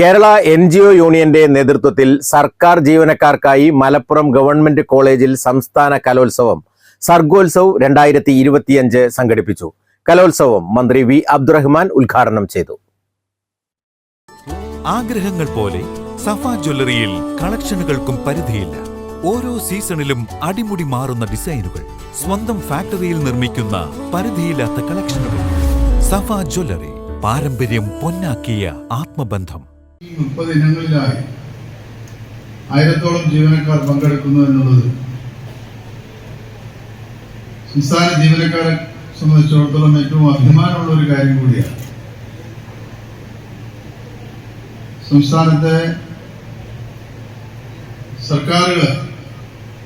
Kerala N G O യൂണിയന്റെ നേതൃത്വത്തിൽ സർക്കാർ ജീവനക്കാർക്കായി മലപ്പുറം ഗവൺമെന്റ് കോളേജിൽ സംസ്ഥാന കലോത്സവം സർഗോത്സവ് രണ്ടായിരത്തി ഇരുപത്തിയഞ്ച് സംഘടിപ്പിച്ചു. കലോത്സവം മന്ത്രി വി അബ്ദുറഹ്മാൻ ഉദ്ഘാടനം ചെയ്തു. ആഗ്രഹങ്ങൾ പോലെ സഫ ജ്വല്ലറിയിൽ കളക്ഷനുകൾക്കും പരിധിയില്ല. ഓരോ സീസണിലും അടിമുടി മാറുന്ന ഡിസൈനുകൾ സ്വന്തം ഫാക്ടറിയിൽ നിർമ്മിക്കുന്ന പരിധിയില്ലാത്ത കളക്ഷനുകൾ. സഫ ജ്വല്ലറി പാരമ്പര്യം പൊന്നാക്കിയ ആത്മബന്ധം. ഈ മുപ്പത് ഇനങ്ങളിലായി ആയിരത്തോളം ജീവനക്കാർ പങ്കെടുക്കുന്നു എന്നുള്ളത്. സംസ്ഥാന ജീവനക്കാരെ സംബന്ധിച്ചിടത്തോളം ഏറ്റവും അഭിമാനമുള്ള ഒരു കാര്യം കൂടിയാണ്. സംസ്ഥാനത്തെ സർക്കാരുകൾ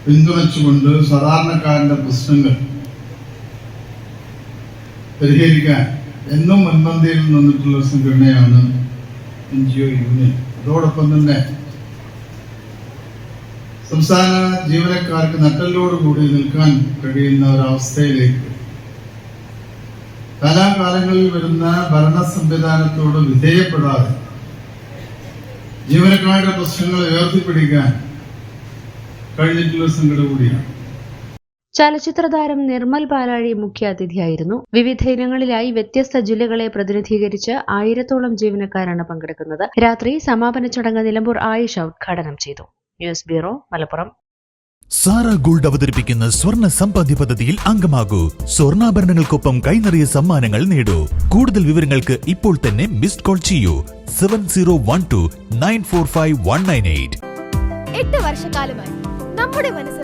പിന്തുണച്ചുകൊണ്ട് സാധാരണക്കാരന്റെ പ്രശ്നങ്ങൾ പരിഹരിക്കാൻ എന്നും മുൻപന്തിയിൽ നിന്നിട്ടുള്ള സംഘടനയാണ് എൻ ജി ഒ യൂണിയൻ അതോടൊപ്പം തന്നെ സംസ്ഥാന ജീവനക്കാർക്ക് നട്ടലോടുകൂടി നിൽക്കാൻ കഴിയുന്ന ഒരവസ്ഥയിലേക്ക്. കാലാകാലങ്ങളിൽ വരുന്ന ഭരണ സംവിധാനത്തോട് വിധേയപ്പെടാതെ ജീവനക്കാരുടെ പ്രശ്നങ്ങൾ ഉയർത്തിപ്പിടിക്കാൻ കഴിഞ്ഞിട്ടുള്ള സംഘടന കൂടിയാണ്. ചലച്ചിത്ര താരം നിർമ്മൽ പാലാഴി മുഖ്യാതിഥിയായിരുന്നു. വിവിധ ഇനങ്ങളിലായി വ്യത്യസ്ത ജില്ലകളെ പ്രതിനിധീകരിച്ച് ആയിരത്തോളം ജീവനക്കാരാണ് പങ്കെടുക്കുന്നത്. രാത്രി സമാപന ചടങ്ങ് നിലമ്പൂർ ആയിഷ ഉദ്ഘാടനം ചെയ്തു. News bureau Malappuram. Sara gold അവതരിപ്പിക്കുന്ന സ്വർണ സമ്പാദ്യ പദ്ധതിയിൽ അംഗമാകൂ. സ്വർണാഭരണങ്ങൾക്കൊപ്പം കൈനിറിയ സമ്മാനങ്ങൾ നേടൂ. കൂടുതൽ വിവരങ്ങൾക്ക് ഇപ്പോൾ തന്നെ മിസ്ഡ് കോൾ ചെയ്യൂ. Seven zero one two nine four five one nine eight. എട്ട് വർഷക്കാലമായി നമ്മുടെ മനസ്സറിഞ്ഞ്